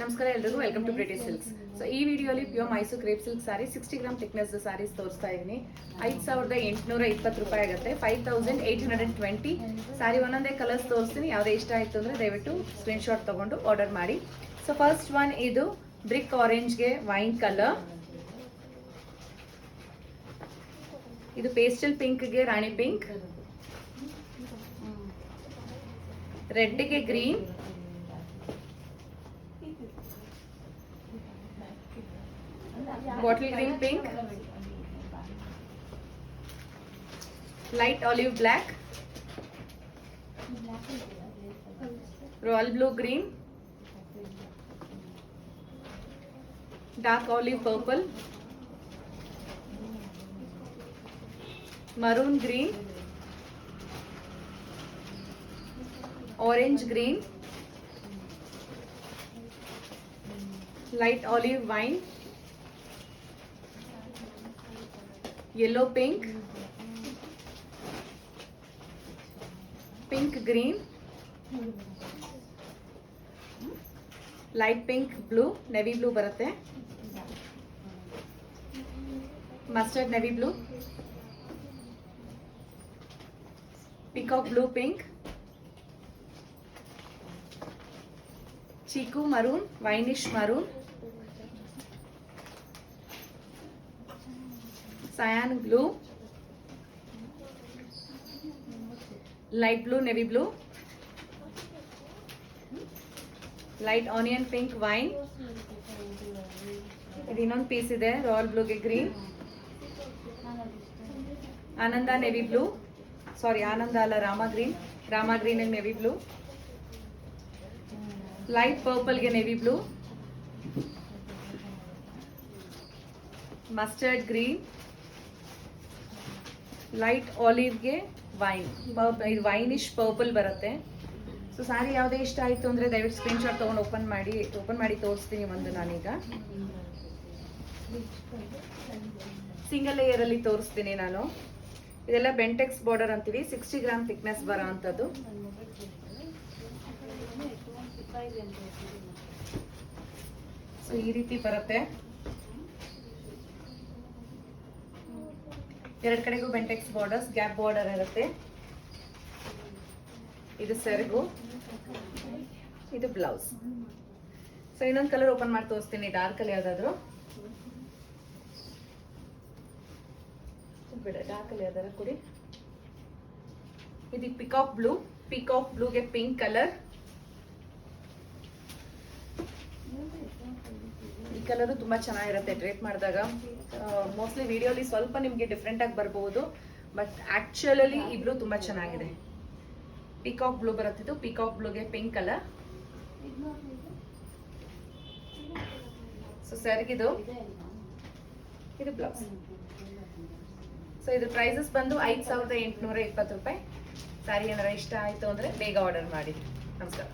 ನಮಸ್ಕಾರ ಎಲ್ರಿಗೂ welcome to pretty silks so ಈ ವಿಡಿಯೋಲಿ pure Mysore crepe silk sari sixty gram thickness saris ತೋರಿಸ್ತಾ ಇದ್ದೀನಿ. ಐದು ಸಾವಿರದ ಎಂಟುನೂರ ಇಪ್ಪತ್ತು ರೂಪಾಯಿ ಆಗುತ್ತೆ. Five thousand eight hundred and twenty sari ಒಂದೊಂದೇ ಕಲರ್ಸ್ ತೋರಿಸ್ತೀನಿ. ಯಾವುದೇ ಇಷ್ಟ ಆಯಿತು ಅಂದರೆ ದಯವಿಟ್ಟು ಸ್ಕ್ರೀನ್ಶಾಟ್ ತೊಗೊಂಡು ಆರ್ಡರ್ ಮಾಡಿ. ಸೊ ಫಸ್ಟ್ ಒನ್ ಇದು ಬ್ರಿಕ್ ಆರೆಂಜ್ಗೆ ವೈನ್ ಕಲರ್ ಇದು ಪೇಸ್ಟಲ್ ಪಿಂಕ್ಗೆ ರಾಣಿ pink ರೆಡ್ಗೆ green bottle green pink light olive black royal blue green dark olive purple maroon green orange green light olive wine yellow pink pink green light pink blue navy blue ಬರುತ್ತೆ mustard navy blue peacock blue pink chikoo maroon ವೈನಿಶ್ maroon cyan blue, light blue, navy blue, light onion pink wine. ಇದು ಇನ್ನೊಂದು piece ಇದೆ royal ಬ್ಲೂಗೆ green Ananda navy blue ಸಾರಿ ಆನಂದ ಅಲ್ಲ Rama green Rama green navy blue light ಪರ್ಪಲ್ಗೆ navy blue mustard green light ಆಲಿವ್ಗೆ wine ಇದು winish purple ಬರುತ್ತೆ. So sorry ಯಾವುದೇ ಇಷ್ಟ ಆಯಿತು ಅಂದರೆ ದಯವಿಟ್ಟು ಸ್ಕ್ರೀನ್ ಶಾಟ್ ತೊಗೊಂಡು ಓಪನ್ ಮಾಡಿ ಓಪನ್ ಮಾಡಿ ತೋರಿಸ್ತೀನಿ ಒಂದು ನಾನೀಗ. ಸಿಂಗಲ್ ಲೇಯರಲ್ಲಿ ತೋರಿಸ್ತೀನಿ ನಾನು. ಇದೆಲ್ಲ ಬೆಂಟೆಕ್ಸ್ ಬಾರ್ಡರ್ ಅಂತೀವಿ ಸಿಕ್ಸ್ಟಿ ಗ್ರಾಮ್ ಥಿಕ್ನೆಸ್ ಬರೋ ಅಂಥದ್ದು. ಸೊ ಈ ರೀತಿ ಬರುತ್ತೆ. ಎರಡು ಕಡೆಗೂ ಬೆಂಟೆಕ್ಸ್ ಬಾರ್ಡರ್ಸ್ ಗ್ಯಾಪ್ ಬಾರ್ಡರ್ ಇರುತ್ತೆ. ಇದು ಸೆರಗು. ಇದು ಬ್ಲೌಸ್ ಸೊ ಇನ್ನೊಂದು ಕಲರ್ ಓಪನ್ ಮಾಡಿ ತೋರಿಸ್ತೀನಿ ಡಾರ್ಕ್ ಅಲ್ಲಿ ಯಾವ್ದಾದ್ರು. ಬಿಡ ಡಾರ್ಕ್ ಅಲ್ಲಿ ಯಾವ್ದಾರ ಕೊಡಿ. ಇದು ಪಿಕಾಕ್ ಬ್ಲೂ ಪಿಕಾಕ್ ಬ್ಲೂಗೆ ಪಿಂಕ್ ಕಲರ್ ಈ ಕಲರು ತುಂಬಾ ಚೆನ್ನಾಗಿರುತ್ತೆ. ಡ್ರೇಪ್ ಮಾಡಿದಾಗ. ಮೋಸ್ಟ್ಲಿ ವಿಡಿಯೋಲಿ ಸ್ವಲ್ಪ ನಿಮಗೆ ಡಿಫ್ರೆಂಟ್ ಆಗಿ ಬರ್ಬೋದು ಬಟ್ ಆ್ಯಕ್ಚುಲಲ್ಲಿ ಬ್ಲೂ ತುಂಬಾ ಚೆನ್ನಾಗಿದೆ. ಪಿಕಾಕ್ ಬ್ಲೂ ಬರುತ್ತಿದ್ದು ಪಿಕಾಕ್ ಬ್ಲೂಗೆ ಪಿಂಕ್ ಕಲರ್ ಸೊ ಸರಿಗಿದು ಇದು. ಬ್ಲೌಸ್ ಸೊ ಇದು ಪ್ರೈಸಸ್ ಬಂದು ಐದು ಸಾವಿರದ ಎಂಟುನೂರ ಇಪ್ಪತ್ತು ರೂಪಾಯಿ. ಸ್ಯಾರಿ ಏನಾರ ಇಷ್ಟ ಆಯಿತು ಅಂದರೆ ಬೇಗ ಆರ್ಡರ್ ಮಾಡಿ. ನಮಸ್ಕಾರ.